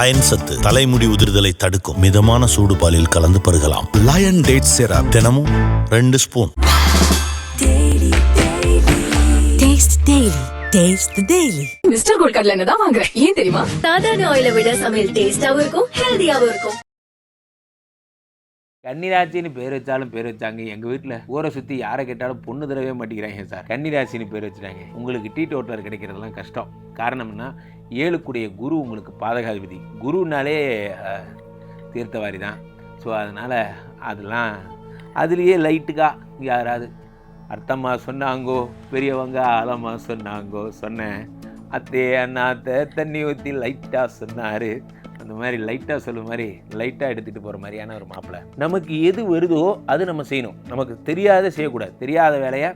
Iron சத்து தலைமுடி உதிர்தலை தடுக்கும் மிதமான சூடு பாலில் கலந்து பருகலாம். லயன் டேட் சிரப் தினமும் ரெண்டு spoon. Taste Daily. Taste the Daily. Mister gold கடலை எண்ணெய் தான் வாங்குறேன். ஏன் தெரியுமா? சாதாரண ஆயிலை விட சமையல் டேஸ்டாவும் இருக்கும் ஹெல்தியாவும் இருக்கும். கன்னிராசின்னு பேர் வச்சாலும் பேர் வச்சாங்க. எங்கள் வீட்டில் ஊரை சுற்றி யாரை கேட்டாலும் பொண்ணு தரவே மாட்டேங்கிறாங்க சார். கன்னிராசின்னு பேர் வச்சுட்டாங்க. உங்களுக்கு டீ டோட்டலர் கிடைக்கிறதெல்லாம் கஷ்டம். காரணம்னா ஏழுக்குடைய குரு உங்களுக்கு பாதகாதிபதி. குருனாலே தீர்த்தவாரி தான் ஸோ அதனால் அதெல்லாம் அதுலேயே லைட்டுக்கா யாராவது அர்த்தமாக சொன்னாங்கோ பெரியவங்க ஆழமாக சொன்னாங்கோ சொன்னேன். அத்தே அண்ணாத்த தண்ணி ஊற்றி லைட்டாக சொன்னார். அந்த மாதிரி லைட்டாக சொல்ல மாதிரி லைட்டாக எடுத்துகிட்டு போகிற மாதிரியான ஒரு மாப்பிள்ளை நமக்கு எது வருதோ அது நம்ம செய்யணும். நமக்கு தெரியாத செய்யக்கூடாது. தெரியாத வேலையை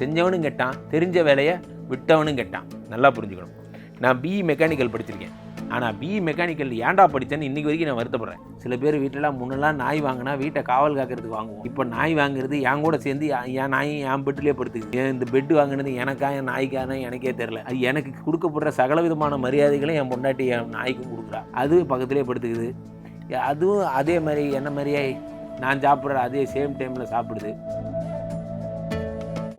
செஞ்சவனும் கெட்டான் தெரிஞ்ச வேலையை விட்டவனும் கெட்டான். நல்லா புரிஞ்சுக்கணும். நான் பிஇ மெக்கானிக்கல் படிச்சிருக்கேன். ஆனால் பிஇ மெக்கானிக்கல் ஏன்டா படித்தேன்னு இன்றைக்கி வரைக்கும் நான் வருத்தப்படுறேன். சில பேர் வீட்டிலலாம் முன்னெல்லாம் நாய் வாங்கினா வீட்டை காவல் காக்கிறதுக்கு வாங்குவோம். இப்போ நாய் வாங்குறது என் கூட சேர்ந்து என் நாய் நாயும் என் பெட்டிலே படுத்துக்குது. இந்த பெட்டு வாங்கினது எனக்கா என் நாய்க்கான எனக்கே தெரில அது எனக்கு கொடுக்கப்படுற சகல விதமான மரியாதைகளும் என் பொண்டாட்டி என் நாய்க்கும் கொடுக்குறா. அது பக்கத்துலேயே படுத்துக்குது. அதுவும் அதே மாதிரி என்ன மாதிரியே நான் சாப்பிட்ற அதே சேம் டைமில் சாப்பிடுது.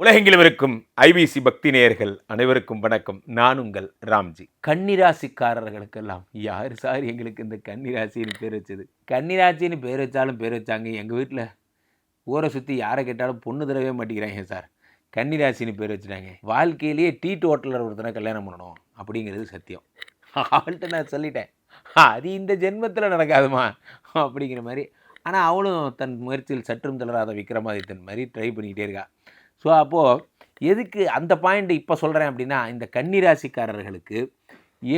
உலகெங்கிலும் இருக்கும் ஐபிசி பக்தி நேயர்கள் அனைவருக்கும் வணக்கம். நான் உங்கள் ராம்ஜி. கன்னிராசிக்காரர்களுக்கெல்லாம் யார் சார் எங்களுக்கு இந்த கன்னிராசின்னு பேர் வச்சது? கன்னிராசின்னு பேர் வச்சாலும் பேர் வச்சாங்க. எங்கள் வீட்டில் ஊரை சுற்றி யாரை கேட்டாலும் பொண்ணு தரவே மாட்டேங்கிறாங்க சார். கன்னிராசின்னு பேர் வச்சுட்டாங்க. வாழ்க்கையிலேயே டீ ஹோட்டலர் ஒருத்தனை கல்யாணம் பண்ணணும் அப்படிங்கிறது சத்தியம். அவள்கிட்ட நான் சொல்லிட்டேன் அது இந்த ஜென்மத்தில் நடக்காதுமா? அப்படிங்கிற மாதிரி. ஆனால் அவளும் தன் முயற்சியில் சற்றும் தளராத விக்ரமாதித்தன் மாதிரி ட்ரை பண்ணிக்கிட்டே இருக்கா. ஸோ அப்போது எதுக்கு அந்த பாயிண்ட் இப்போ சொல்கிறேன் அப்படின்னா இந்த கன்னிராசிக்காரர்களுக்கு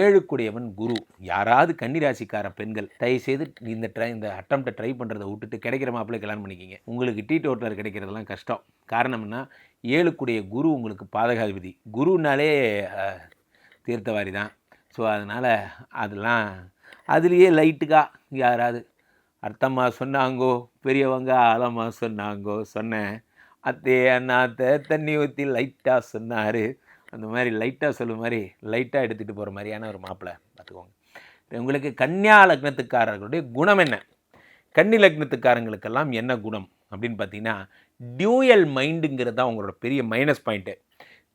ஏழுக்குடையவன் குரு. யாராவது கன்னிராசிக்கார பெண்கள் தயவுசெய்து இந்த ட்ரை இந்த அட்டம்ப்டை ட்ரை பண்ணுறதை விட்டுட்டு கிடைக்கிற மாப்பிள்ளை கல்யாணம் பண்ணிக்கிங்க. உங்களுக்கு டீ டோட்டலர் கிடைக்கிறதெல்லாம் கஷ்டம். காரணம்னா ஏழுக்குடைய குரு உங்களுக்கு பாதகாதிபதி. குருனாலே தீர்த்தவாரி தான் ஸோ அதனால் அதெல்லாம் அதுலேயே லைட்டுக்கா யாராவது அர்த்தமாக சொன்னாங்கோ? பெரியவங்க ஆழமாக சொன்னாங்கோ? சொன்னேன். அத்தே அண்ணாத்த தண்ணி ஊற்றி லைட்டாக சொன்னார். அந்த மாதிரி லைட்டாக சொல்லும் மாதிரி லைட்டாக எடுத்துகிட்டு போகிற மாதிரியான ஒரு மாப்பிள்ளை பார்த்துக்கோங்க உங்களுக்கு கன்னியா லக்னத்துக்காரர்களுடைய குணம் என்ன? கன்னி லக்னத்துக்காரங்களுக்கெல்லாம் என்ன குணம்? அப்படின்னு பார்த்தீங்கன்னா டியூயல் மைண்டுங்கிறது தான் உங்களோட பெரிய மைனஸ் பாயிண்ட்டு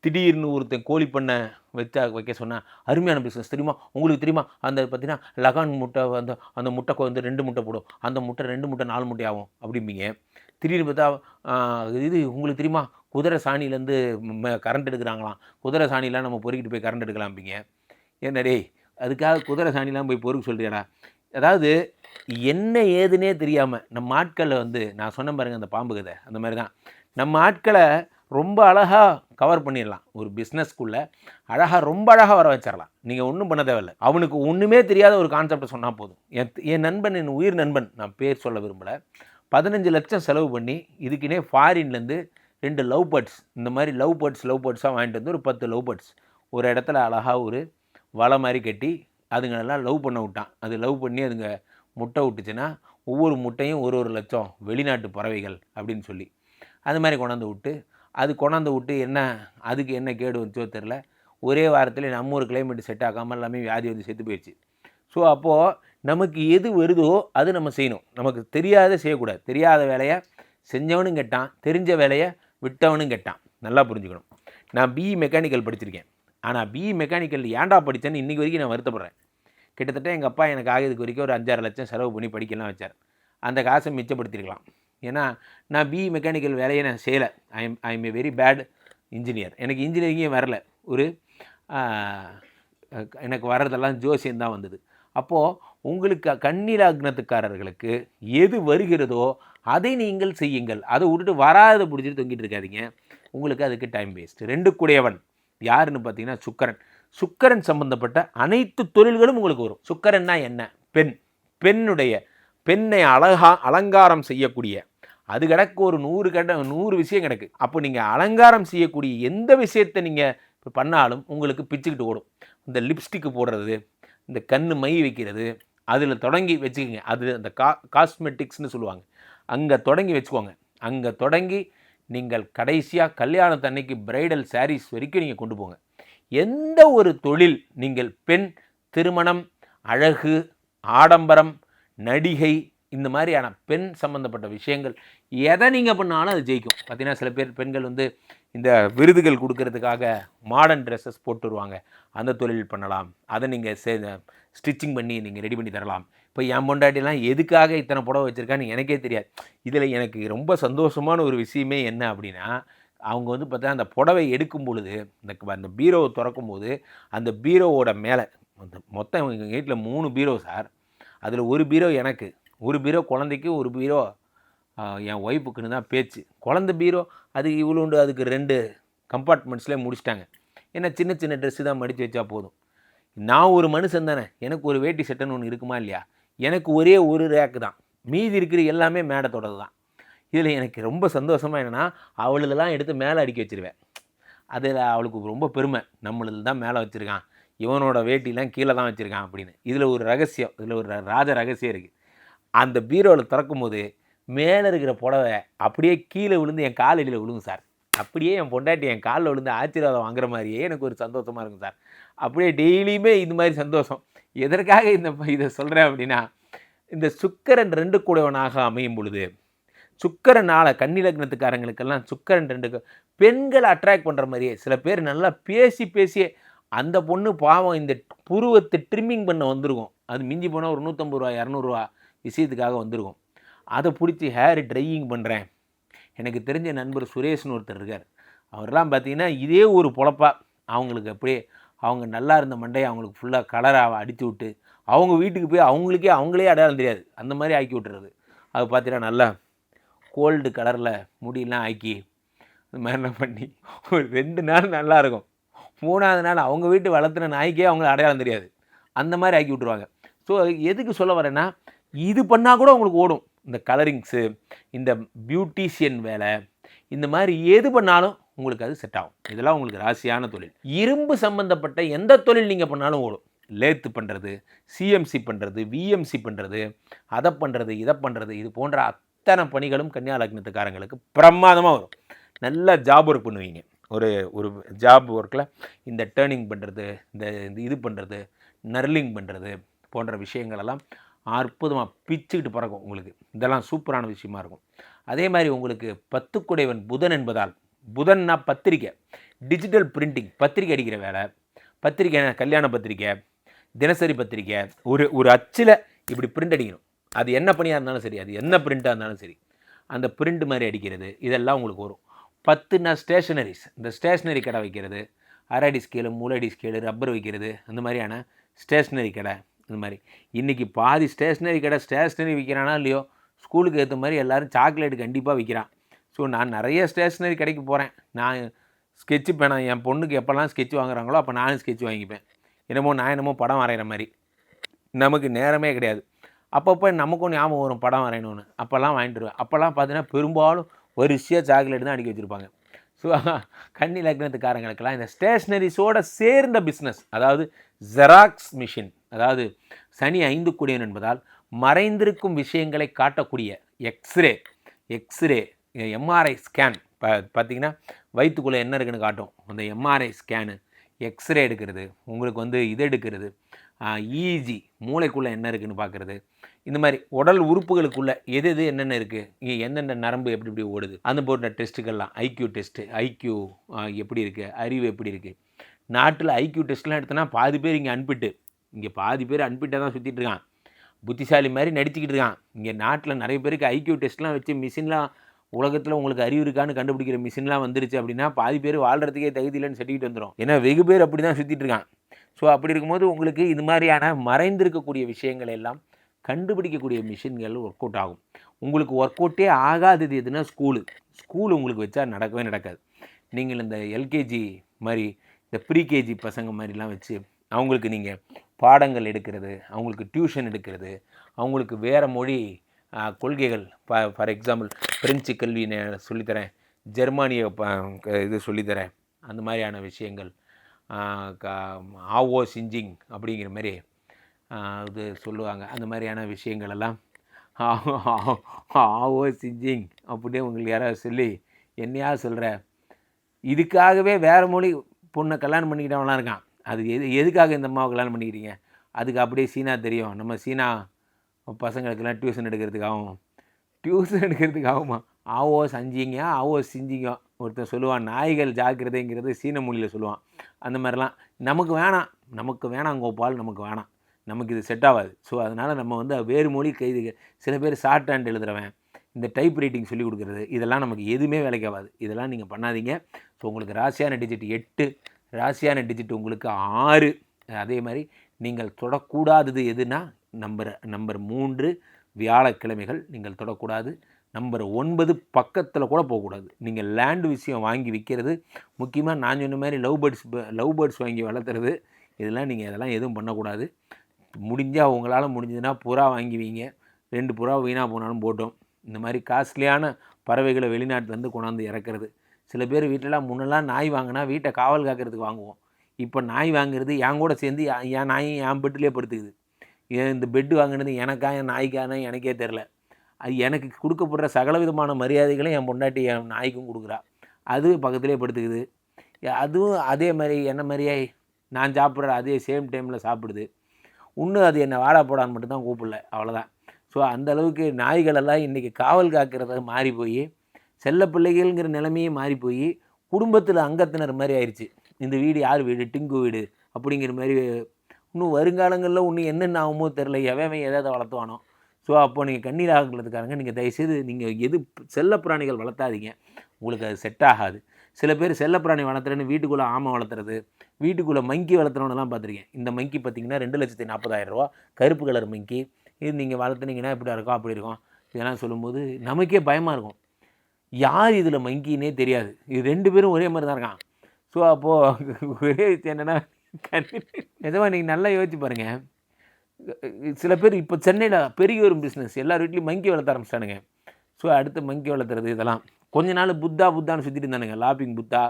திடீர்னு ஒருத்தன் கோழி பண்ண வச்சா வைக்க சொன்னால் அருமையான பிஸ்னஸ் தெரியுமா? உங்களுக்கு தெரியுமா? அந்த பார்த்தீங்கன்னா லகான் முட்டை அந்த அந்த முட்டைக்கு வந்து ரெண்டு முட்டை போடும். அந்த முட்டை ரெண்டு முட்டை நாலு முட்டை ஆகும் அப்படிம்பீங்க. திடீர்னு பார்த்தா இது உங்களுக்கு தெரியுமா? குதிரை சாணியிலேருந்து கரண்ட் எடுக்கிறாங்களாம். குதிரை சாணிலாம் நம்ம பொறுக்கிட்டு போய் கரண்ட் எடுக்கலாம்பீங்க என்ன டேய் அதுக்காக குதிரை சாணிலாம் போய் பொறுக்க சொல்றியாடா. அதாவது என்ன ஏதுன்னே தெரியாமல் நம்ம ஆட்களை வந்து நான் சொன்ன பாருங்க அந்த பாம்பு கதை அந்த மாதிரி தான் நம்ம ஆட்களை ரொம்ப அழகாக கவர் பண்ணிடலாம். ஒரு பிஸ்னஸ்க்குள்ளே அழகாக ரொம்ப அழகாக வர வச்சிடலாம். நீங்கள் ஒன்றும் பண்ண தேவையில்ல. அவனுக்கு ஒன்றுமே தெரியாத ஒரு கான்செப்டை சொன்னால் போதும். என் என் நண்பன் என் உயிர் நண்பன் நான் பேர் சொல்ல விரும்பலை. பதினஞ்சு லட்சம் செலவு பண்ணி இதுக்குனே ஃபாரின்லேருந்து ரெண்டு லவ் பேர்ட்ஸ் இந்த மாதிரி லவ் பேர்ட்ஸ் லவ் பேர்ட்ஸாக வாங்கிட்டு வந்து ஒரு பத்து லவ் பேர்ட்ஸ் ஒரு இடத்துல அழகாக ஒரு வலை மாதிரி கட்டி அதுங்களெல்லாம் லவ் பண்ண விட்டான். அது லவ் பண்ணி அதுங்க முட்டை விட்டுச்சுன்னா ஒவ்வொரு முட்டையும் ஒரு ஒரு லட்சம் வெளிநாட்டு பறவைகள் அப்படின்னு சொல்லி அது மாதிரி கொண்டாந்து விட்டு அது கொண்டாந்து விட்டு என்ன அதுக்கு என்ன கேடு வந்துச்சோ தெரில ஒரே வாரத்தில் நம்ம ஒரு கிளைமேட் செட் ஆகாமல் எல்லாமே வியாதி வந்து செத்து போயிடுச்சு ஸோ அப்போது நமக்கு எது வருதோ அது நம்ம செய்யணும். நமக்கு தெரியாத செய்யக்கூடாது. தெரியாத வேலையை செஞ்சவனும் கேட்டான் தெரிஞ்ச வேலையை விட்டவனும் கேட்டான். நல்லா புரிஞ்சுக்கணும். நான் பிஇ மெக்கானிக்கல் படிச்சிருக்கேன். ஆனால் பிஇ மெக்கானிக்கல் ஏன்டா படித்தேன்னு இன்றைக்கி வரைக்கும் நான் வருத்தப்படுறேன். கிட்டத்தட்ட எங்கள் அப்பா எனக்கு ஆகிறதுக்கு வரைக்கும் ஒரு அஞ்சாறு லட்சம் செலவு பண்ணி படிக்கலாம் வச்சார். அந்த காசை மிச்சப்படுத்திருக்கலாம். ஏன்னா நான் பிஇ மெக்கானிக்கல் வேலையை நான் செய்யலை. I am I am a very bad engineer எனக்கு இன்ஜினியரிங்கே வரல. ஒரு எனக்கு வர்றதெல்லாம் ஜோசியம் தான் வந்தது. அப்போது உங்களுக்கு கண்ணீராக்னத்துக்காரர்களுக்கு எது வருகிறதோ அதை நீங்கள் செய்யுங்கள். அதை விட்டுட்டு வராத பிடிச்சிட்டு தொங்கிட்டு இருக்காதீங்க. உங்களுக்கு அதுக்கு டைம் வேஸ்ட் ரெண்டு கூடையவன் யாருன்னு பார்த்தீங்கன்னா சுக்கரன். சுக்கரன் சம்பந்தப்பட்ட அனைத்து தொழில்களும் உங்களுக்கு வரும். சுக்கரன்னா என்ன? பெண். பெண்ணுடைய பெண்ணை அழகா அலங்காரம் செய்யக்கூடிய. அது கிடக்கு ஒரு நூறு கட நூறு விஷயம் கிடக்கு. அப்போ நீங்கள் அலங்காரம் செய்யக்கூடிய எந்த விஷயத்தை நீங்கள் இப்போ பண்ணாலும் உங்களுக்கு பிச்சுக்கிட்டு ஓடும். இந்த லிப்ஸ்டிக்கு போடுறது இந்த கண் மை வைக்கிறது அதில் தொடங்கி வச்சுக்கோங்க. அது அந்த கா காஸ்மெட்டிக்ஸ்னு சொல்லுவாங்க. அங்கே தொடங்கி வச்சுக்கோங்க. அங்கே தொடங்கி நீங்கள் கடைசியாக கல்யாணத்தன்னைக்கு பிரைடல் சாரீஸ் வரைக்கும் நீங்கள் கொண்டு போங்க. எந்த ஒரு தொழில் நீங்கள் பெண் திருமணம் அழகு ஆடம்பரம் நடிகை இந்த மாதிரியான பெண் சம்மந்தப்பட்ட விஷயங்கள் எதை நீங்கள் பண்ணாலும் அது ஜெயிக்கும். பார்த்தீங்கன்னா சில பேர் பெண்கள் வந்து இந்த விருதுகள் கொடுக்கறதுக்காக மாடர்ன் ட்ரெஸ்ஸஸ் போட்டு வருவாங்க. அந்த தொழில் பண்ணலாம். அதை நீங்கள் சே ஸ்டிச்சிங் பண்ணி நீங்கள் ரெடி பண்ணி தரலாம். இப்போ என் பொண்டாட்டிலாம் எதுக்காக இத்தனை புடவை வச்சுருக்கான்னு எனக்கே தெரியாது. இதில் எனக்கு ரொம்ப சந்தோஷமான ஒரு விஷயமே என்ன அப்படின்னா அவங்க வந்து பார்த்தா அந்த புடவை எடுக்கும் பொழுது இந்த அந்த பீரோவை திறக்கும் போது அந்த பீரோவோட மேலே மொத்தம் எங்கள் வீட்டில் மூணு பீரோ சார். அதில் ஒரு பீரோ எனக்கு. ஒரு பீரோ குழந்தைக்கு ஒரு பீரோ என் ஒய்ஃபுக்குன்னு தான் பேச்சு. குழந்த பீரோ அது இவ்வளோண்டு அதுக்கு ரெண்டு கம்பார்ட்மெண்ட்ஸ்லேயே முடிச்சிட்டாங்க. ஏன்னா சின்ன சின்ன ட்ரெஸ்ஸு தான் மடித்து வச்சா போதும். நான் ஒரு மனுஷன் தானே எனக்கு ஒரு வேட்டி சட்டைன்னு ஒன்று இருக்குமா இல்லையா? எனக்கு ஒரே ஒரு ரேக்கு தான். மீதி இருக்கிற எல்லாமே மேடத்தோடது தான். இதில் எனக்கு ரொம்ப சந்தோஷமாக என்னென்னா அவளுதெல்லாம் எடுத்து மேலே அடுக்கி வச்சிருவேன். அதில் அவளுக்கு ரொம்ப பெருமை. நம்மளது தான் மேலே வச்சுருக்கான். இவனோட வேட்டிலாம் கீழே தான் வச்சுருக்கான் அப்படின்னு. இதில் ஒரு ரகசியம் இதில் ஒரு ர- ராஜ ரகசியம் இருக்குது அந்த பீரோவில் திறக்கும்போது மேலே இருக்கிற புடவை அப்படியே கீழே விழுந்து என் காலடியில் விழுங்கும் சார். அப்படியே என் பொண்டாட்டி என் காலில் விழுந்து ஆசீர்வாதம் வாங்குற மாதிரியே எனக்கு ஒரு சந்தோஷமாக இருக்கும் சார். அப்படியே டெய்லியுமே இந்த மாதிரி சந்தோஷம். எதற்காக இந்த இதை சொல்கிறேன் அப்படின்னா இந்த சுக்கரன் ரெண்டு கூடவனாக அமையும் பொழுது சுக்கரனால் கன்னிலக்னத்துக்காரங்களுக்கெல்லாம் சுக்கரன் ரெண்டு பெண்களை அட்ராக்ட் பண்ணுற மாதிரியே சில பேர் நல்லா பேசி பேசியே அந்த பொண்ணு பாவம் இந்த புருவத்தை ட்ரிம்மிங் பண்ண வந்திருக்கும். அது மிஞ்சி போனால் ஒரு நூற்றம்பது ரூபா இரநூறுவா விஷயத்துக்காக வந்திருக்கும். அதை பிடிச்சி ஹேர் ட்ரையிங் பண்ணுறேன் எனக்கு தெரிஞ்ச நண்பர் சுரேஷ்னு ஒருத்தர் இருக்கார். அவர்லாம் பார்த்தீங்கன்னா இதே ஒரு பொழப்பாக அவங்களுக்கு அப்படியே அவங்க நல்லா இருந்த மண்டையை அவங்களுக்கு ஃபுல்லாக கலராக அடித்து விட்டு அவங்க வீட்டுக்கு போய் அவங்களுக்கே அவங்களே அடையாளம் தெரியாது. அந்த மாதிரி ஆக்கி விட்டுறது. அது பார்த்தீங்கன்னா நல்லா கோல்டு கலரில் முடியெல்லாம் ஆக்கி இந்த மாதிரிலாம் பண்ணி ஒரு ரெண்டு நாள் நல்லாயிருக்கும் மூணாவது நாள் அவங்க வீட்டு வளர்த்துன நாய்க்கே அவங்கள அடையாளம் தெரியாது. அந்த மாதிரி ஆக்கி விட்ருவாங்க ஸோ எதுக்கு சொல்ல வரேன்னா இது பண்ணால் கூட உங்களுக்கு ஓடும். இந்த கலரிங்ஸு இந்த பியூட்டிஷியன் வேலை இந்த மாதிரி எது பண்ணாலும் உங்களுக்கு அது செட் ஆகும். இதெல்லாம் உங்களுக்கு ராசியான தொழில். இரும்பு சம்பந்தப்பட்ட எந்த தொழில் நீங்கள் பண்ணாலும் ஓடும். லேத்து பண்ணுறது சிஎம்சி பண்ணுறது விஎம்சி பண்ணுறது அதை பண்ணுறது இதை பண்ணுறது இது போன்ற அத்தனை பணிகளும் கன்னியா லக்னத்துக்காரங்களுக்கு பிரமாதமாக வரும். நல்லா ஜாப் ஒர்க் பண்ணுவீங்க. ஒரு ஒரு ஜாப் ஒர்க்கில் இந்த டேர்னிங் பண்ணுறது இந்த இந்த இது பண்ணுறது நர்லிங் பண்ணுறது போன்ற விஷயங்களெல்லாம் அற்புதமாக பிச்சுக்கிட்டு பறக்கும் உங்களுக்கு. இதெல்லாம் சூப்பரான விஷயமா இருக்கும். அதே மாதிரி உங்களுக்கு பத்துக்குடைவன் புதன் என்பதால் புதன்னா பத்திரிக்கை. டிஜிட்டல் பிரிண்டிங் பத்திரிக்கை அடிக்கிற வேலை. பத்திரிக்கை கல்யாண பத்திரிக்கை தினசரி பத்திரிக்கை. ஒரு ஒரு அச்சில் இப்படி பிரிண்ட் அடிக்கணும். அது என்ன பணியாக இருந்தாலும் சரி அது என்ன பிரிண்ட்டாக இருந்தாலும் சரி அந்த பிரிண்ட் மாதிரி அடிக்கிறது இதெல்லாம் உங்களுக்கு வரும். பத்துனா ஸ்டேஷனரிஸ் இந்த ஸ்டேஷ்னரி கடை வைக்கிறது அரடி ஸ்கேலு மூலடி ஸ்கேலு ரப்பர் வைக்கிறது அந்த மாதிரியான ஸ்டேஷ்னரி கடை. இந்த மாதிரி. இன்றைக்கி பாதி ஸ்டேஷ்னரி கடை ஸ்டேஷ்னரி விற்கிறானா இல்லையோ ஸ்கூலுக்கு ஏற்ற மாதிரி எல்லோரும் சாக்லேட் கண்டிப்பாக விற்கிறான் ஸோ நான் நிறைய ஸ்டேஷ்னரி கடைக்கு போகிறேன் நான் ஸ்கெட்சு பேனா என் பொண்ணுக்கு எப்போல்லாம் ஸ்கெட்ச் வாங்குறாங்களோ அப்போ நானும் ஸ்கெட்ச் வாங்கிப்பேன். என்னமோ நான் என்னமோ படம் வரைகிற மாதிரி. நமக்கு நேரமே கிடையாது. அப்பப்போ நமக்கும் ஞாபகம் வரும் படம் வரையணும்னு. அப்போல்லாம் வாங்கிட்டு வருவேன். அப்போல்லாம் பார்த்தீங்கன்னா பெரும்பாலும் வரிசையாக சாக்லேட் தான் அடிக்க வச்சுருப்பாங்க. ஸோ கன்னி லக்னத்துக்காரங்களுக்கெல்லாம் இந்த ஸ்டேஷ்னரிஸோட சேர்ந்த பிஸ்னஸ் அதாவது ஜெராக்ஸ் மிஷின் அதாவது சனி ஐந்து கூடியவன் என்பதால் மறைந்திருக்கும் விஷயங்களை காட்டக்கூடிய எக்ஸ்ரே எக்ஸ்ரே எம்ஆர்ஐ ஸ்கேன் ப பார்த்தீங்கன்னா வயிற்றுக்குள்ளே என்ன இருக்குன்னு காட்டும். அந்த எம்ஆர்ஐ ஸ்கேனு எக்ஸ்ரே எடுக்கிறது உங்களுக்கு வந்து இது எடுக்கிறது இஜி மூளைக்குள்ளே என்ன இருக்குன்னு பார்க்குறது. இந்த மாதிரி உடல் உறுப்புகளுக்குள்ளே எது எது என்னென்ன இருக்குது இங்கே என்னென்ன நரம்பு எப்படி எப்படி ஓடுது அந்த போன்ற டெஸ்ட்டுகள்லாம் ஐக்யூ டெஸ்ட்டு ஐக்யூ எப்படி இருக்குது அறிவு எப்படி இருக்குது நாட்டில் ஐக்யூ டெஸ்ட்லாம் எடுத்தோன்னா பாதி பேர் இங்கே அனுப்பிட்டு இங்கே பாதி பேர் அனுப்பிட்டே தான் சுற்றிட்டு இருக்கான். புத்திசாலி மாதிரி நடிச்சுக்கிட்டு இருக்கான். இங்கே நாட்டில் நிறைய பேருக்கு ஐக்கியூ டெஸ்ட்லாம் வச்சு மிஷின்லாம் உலகத்தில் உங்களுக்கு அறிவு இருக்கான்னு கண்டுபிடிக்கிற மிஷின்லாம் வந்துருச்சு அப்படின்னா பாதி பேர் வாழ்கிறதுக்கே தகுதி இல்லைன்னு சர்டிஃபிகேட் வந்துடும் ஏன்னா வெகு பேர் அப்படி தான் சுற்றிட்டு இருக்கான். ஸோ அப்படி இருக்கும்போது உங்களுக்கு இது மாதிரியான மறைந்திருக்கக்கூடிய விஷயங்களை எல்லாம் கண்டுபிடிக்கக்கூடிய மிஷின்கள் ஒர்க் அவுட் ஆகும். உங்களுக்கு ஒர்க் அவுட்டே ஆகாதது எதுனா ஸ்கூலு ஸ்கூல் உங்களுக்கு வச்சா நடக்கவே நடக்காது. நீங்கள் இந்த எல்கேஜி மாதிரி இந்த ப்ரீகேஜி பசங்க மாதிரிலாம் வச்சு அவங்களுக்கு நீங்கள் பாடங்கள் எடுக்கிறது அவங்களுக்கு டியூஷன் எடுக்கிறது அவங்களுக்கு வேறு மொழி கொள்கைகள். கொள்கைகள் ஃபார் எக்ஸாம்பிள் பிரெஞ்சு கல்வி சொல்லித்தரேன். ஜெர்மானிய இது சொல்லித்தரேன். அந்த மாதிரியான விஷயங்கள். க- ஆவோ சிஞ்சிங் அப்படிங்கிற மாதிரி இது சொல்லுவாங்க. அந்த மாதிரியான விஷயங்கள் எல்லாம். ஆவோ சிஞ்சிங் அப்படியே உங்களுக்கு யாராவது சொல்லி என்னையா சொல்கிற இதுக்காகவே வேறு மொழி பொண்ணை கல்யாணம் பண்ணிக்கிட்டவனாக இருக்கான். அது எது எதுக்காக இந்த அம்மாவை கல்யாணம் பண்ணிக்கிறீங்க? அதுக்கு அப்படியே சீனா தெரியும். நம்ம சீனா பசங்களுக்கெல்லாம் டியூஷன் எடுக்கிறதுக்காகவும் டியூஷன் எடுக்கிறதுக்காகுமா ஆவோ சஞ்சிங்க ஆவோ சிஞ்சிங்க. ஒருத்தன் சொல்லுவான் நாய்கள் ஜாக்கிரதைங்கிறது சீன மொழியில் சொல்லுவான். அந்த மாதிரிலாம். நமக்கு வேணாம். நமக்கு வேணாம் கோபால். நமக்கு வேணாம். நமக்கு இது செட் ஆகாது. ஸோ அதனால் நம்ம வந்து வேறு மொழி கைது சில பேர் ஷார்ட் ஹேண்ட் எழுதுறவன். இந்த டைப் ரைட்டிங் சொல்லி கொடுக்குறது இதெல்லாம் நமக்கு எதுவுமே வேலைக்கு ஆகாது. இதெல்லாம் நீங்கள் பண்ணாதீங்க. ஸோ உங்களுக்கு ராசியான டிஜிட் எட்டு. ராசியான டிஜிட் உங்களுக்கு ஆறு. அதே மாதிரி நீங்கள் தொடக்கூடாதது எதுனா நம்பர் நம்பர் மூன்று வியாழக்கிழமைகள் நீங்கள் தொடக்கூடாது. நம்பர் ஒன்பது பக்கத்தில் கூட போகக்கூடாது. நீங்கள் லேண்டு விஷயம் வாங்கி விற்கிறது முக்கியமாக நான் சொன்ன மாதிரி லவ் பேர்ட்ஸ் லவ் பேர்ட்ஸ் வாங்கி வளர்த்துறது இதெல்லாம் நீங்கள் இதெல்லாம் எதுவும் பண்ணக்கூடாது. முடிஞ்சால் உங்களால் முடிஞ்சதுன்னா புறா வாங்கி வைங்க. ரெண்டு புறா வீணாக போனாலும் போட்டோம். இந்த மாதிரி காஸ்ட்லியான பறவைகளை வெளிநாட்டிலேருந்து கொண்டாந்து இறக்குறது. சில பேர் வீட்டிலலாம் முன்னெல்லாம் நாய் வாங்கினா வீட்டை காவல் காக்கிறதுக்கு வாங்குவோம். இப்போ நாய் வாங்குறது என் கூட சேர்ந்து என் நாய் நாயும் என் பெட்டிலே படுத்துக்குது. ஏன் இந்த பெட்டு வாங்கினது எனக்கா என் நாய்க்கானா எனக்கே தெரில அது எனக்கு கொடுக்கப்படுற சகல விதமான மரியாதைகளும் என் பொண்டாட்டி என் நாய்க்கும் கொடுக்குறா. அது பக்கத்துலேயே படுத்துக்குது. அதுவும் அதே மாதிரி என்ன மாதிரியே நான் சாப்பிட்ற அதே சேம் டைமில் சாப்பிடுது. இன்னும் அது என்னை வாடா போடான்னு மட்டும்தான் கூப்பிடல அவ்வளோதான் ஸோ அந்த அளவுக்கு நாய்களெல்லாம் இன்றைக்கி காவல் காக்கிறத மாறி போய் செல்ல பிள்ளைகள்ங்கிற நிலைமையே மாறி போய் குடும்பத்தில் அங்கத்தினர் மாதிரி ஆயிடுச்சு இந்த வீடு யார் வீடு? டிங்கு வீடு அப்படிங்கிற மாதிரி இன்னும் வருங்காலங்களில் இன்னும் என்னென்ன ஆகுமோ தெரில எவன் எதாவது வளர்த்துவானோ. ஸோ அப்போ நீங்கள் கண்ணீர் ஆகிறதுக்காரங்க நீங்கள் தயவுசெய்து நீங்கள் எது செல்ல பிராணிகள் வளர்த்தாதீங்க. உங்களுக்கு அது செட் ஆகாது. சில பேர் செல்லப்பிராணி வளர்த்துறேன்னு வீட்டுக்குள்ளே ஆமை வளர்த்துறது வீட்டுக்குள்ளே மங்கி வளர்த்துறவனெல்லாம் பார்த்துருக்கேன் இந்த மங்கி பார்த்தீங்கன்னா ரெண்டு லட்சத்தி நாற்பதாயிரம் ரூபா கருப்பு கலர் மங்கி. இது நீங்கள் வளர்த்துனீங்கன்னா இப்படி இருக்கும் அப்படி இருக்கும். இதெல்லாம் சொல்லும்போது நமக்கே பயமாக இருக்கும். யார் இதில் மங்கின்னே தெரியாது. இது ரெண்டு பேரும் ஒரே மாதிரி தான் இருக்கான் ஸோ அப்போது ஒரே விஷயம் என்னென்னா நிஜமாக நீங்கள் நல்லா யோசிச்சு பாருங்கள் சில பேர் இப்போ சென்னையில் பெரிய ஒரு பிஸ்னஸ் எல்லார் வீட்லேயும் மங்கி வளர்த்த ஆரம்பிச்சிட்டானுங்க. ஸோ அடுத்து மங்கி வளர்த்துறது இதெல்லாம். கொஞ்ச நாள் புத்தா புத்தான்னு சுற்றிட்டு இருந்தானுங்க. Lapping Buddha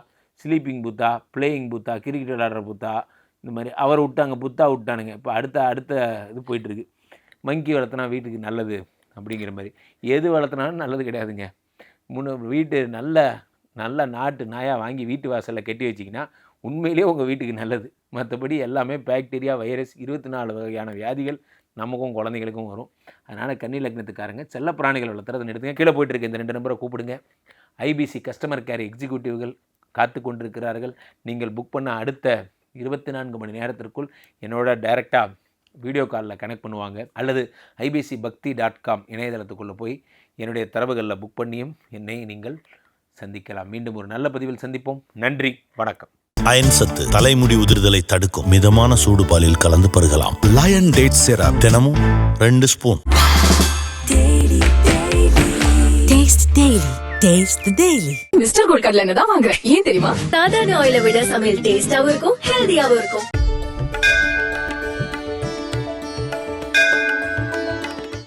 sleeping Buddha playing Buddha cricket விளாட்ற புத்தா இந்த மாதிரி அவரை விட்டாங்க புத்தா விட்டானுங்க. இப்போ அடுத்த அடுத்த இது போயிட்டுருக்கு மங்கி வளர்த்துனா வீட்டுக்கு நல்லது அப்படிங்கிற மாதிரி. எது வளர்த்துனாலும் நல்லது கிடையாதுங்க. முன்ன வீட்டு நல்ல நல்ல நாட்டு நாயாக வாங்கி வீட்டு வாசலில் கட்டி வச்சிங்கன்னா உண்மையிலேயே உங்கள் வீட்டுக்கு நல்லது. மற்றபடி எல்லாமே பாக்டீரியா வைரஸ் இருபத்தி நாலு வகையான வியாதிகள் நமக்கும் குழந்தைகளுக்கும் வரும். அதனால் கன்னி லக்னத்துக்காரங்க செல்ல பிராணிகள் வளர்த்துறதை நிறுத்துங்க. கீழே போயிட்டு இருக்க இந்த ரெண்டு நம்பரை கூப்பிடுங்க. ஐபிசி கஸ்டமர் கேர் எக்ஸிக்யூட்டிவ்கள் காத்து கொண்டிருக்கிறார்கள். நீங்கள் புக் பண்ண அடுத்த இருபத்தி நான்கு மணி நேரத்திற்குள் என்னோட டைரெக்டாக வீடியோ காலில் கனெக்ட் பண்ணுவாங்க. அல்லது ஐபிசி பக்தி டாட் காம் இணையதளத்துக்குள்ளே போய் என்னுடைய தரவுகளில் புக் பண்ணியும் என்னை நீங்கள் சந்திக்கலாம். மீண்டும் ஒரு நல்ல பதிவில் சந்திப்போம். நன்றி. வணக்கம். அயன் சத்து தலைமுடி உதிர்தலை தடுக்கும் மிதமான சூடு பாலில் கலந்து பருகலாம். லயன் டேட் சிரப் தினமும் ரெண்டு ஸ்பூன் Daily. மிஸ்டர் கோல்ட் கடலை எண்ணெய் தான் வாங்குறேன். ஏன் தெரியுமா? சாதாரண ஆயிலை விட சமையல் டேஸ்டாவும் இருக்கும் ஹெல்தியாவும் இருக்கும்.